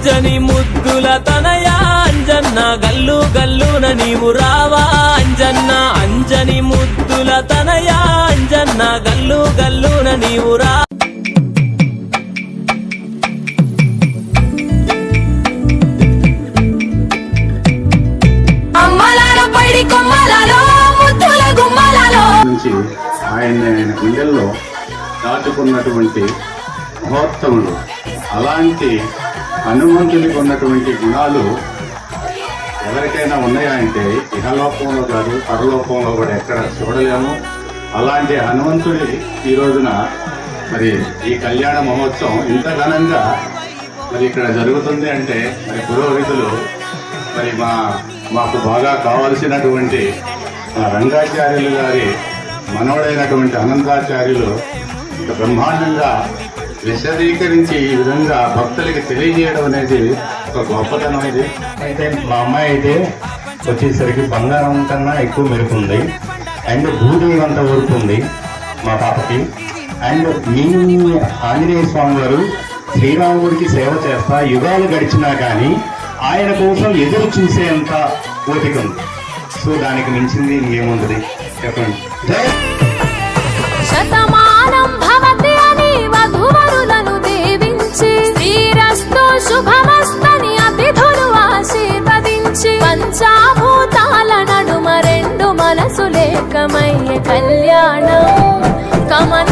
ముద్దుల తనయ అంజన్న గల్లు గల్లున నీవు రావా అంజన్న. అంజని ముద్దుల తనయ అంజన్న గల్లు గల్లున నీవు రా. ఆయన గుండెల్లో దాటుకున్నటువంటి మహోత్తములు అలాంటి హనుమంతునికి ఉన్నటువంటి గుణాలు ఎవరికైనా ఉన్నాయా అంటే ఇహలోకంలో కాదు పరలోకంలో కూడా ఎక్కడ చూడలేము. అలాంటి హనుమంతుడి ఈ రోజున మరి ఈ కళ్యాణ మహోత్సవం ఇంత ఘనంగా మరి ఇక్కడ జరుగుతుంది అంటే మరి పురోహితులు మరి మా మాకు బాగా కావలసినటువంటి మా రంగాచార్యులు గారి మనవడైనటువంటి అనంతాచార్యులు ఇంత బ్రహ్మాండంగా విశదీకరించి ఈ విధంగా భక్తులకి తెలియజేయడం అనేది ఒక గొప్పతనం ఇది. అయితే మా అమ్మాయి అయితే వచ్చేసరికి బంగారం కన్నా ఎక్కువ మెరుపుంది అండ్ భూదేవి అంత ఊరుకు ఉంది మా పాపకి. అండ్ మీ ఆంజనేయ స్వామి వారు శ్రీరాముడికి సేవ చేస్తా యుగాలు గడిచినా కానీ ఆయన కోసం ఎదురు చూసేంత ఓపిక ఉంది. సో దానికి మించింది ఏముంది చెప్పండి. శతమానం భవతి అని కుమారులను దీవించి శ్రీరస్తు శుభమస్తని అతిథులు ఆశీర్వదించి పంచాభూతాల నడుమ రెండు మనసు కళ్యాణం. కమనీయమాయను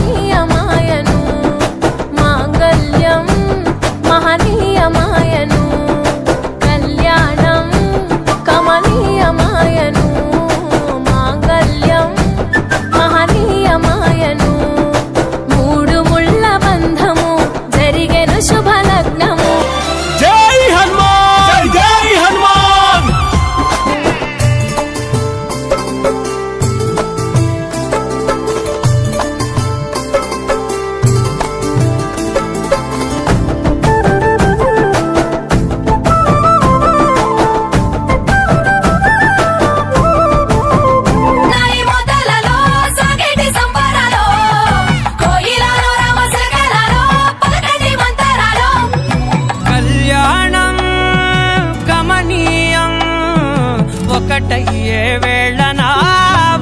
ఒకటయ్యే వేళ నా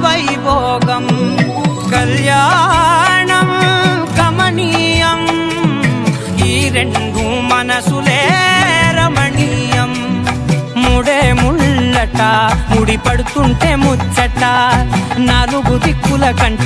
వైభోగం కళ్యాణం కమనీయం ఈ రెండు మనసులే రమణీయం. ముడే ముళ్ళట ముడి పడుతుంటే ముచ్చట నాలుగు దిక్కుల కంట.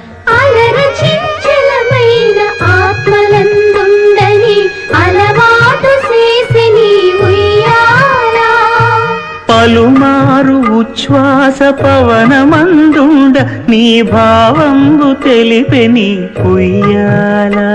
ఉచ్ఛ్వాస పవనమందుండ నీ భావంబు తెలిపెని ఉయ్యాలా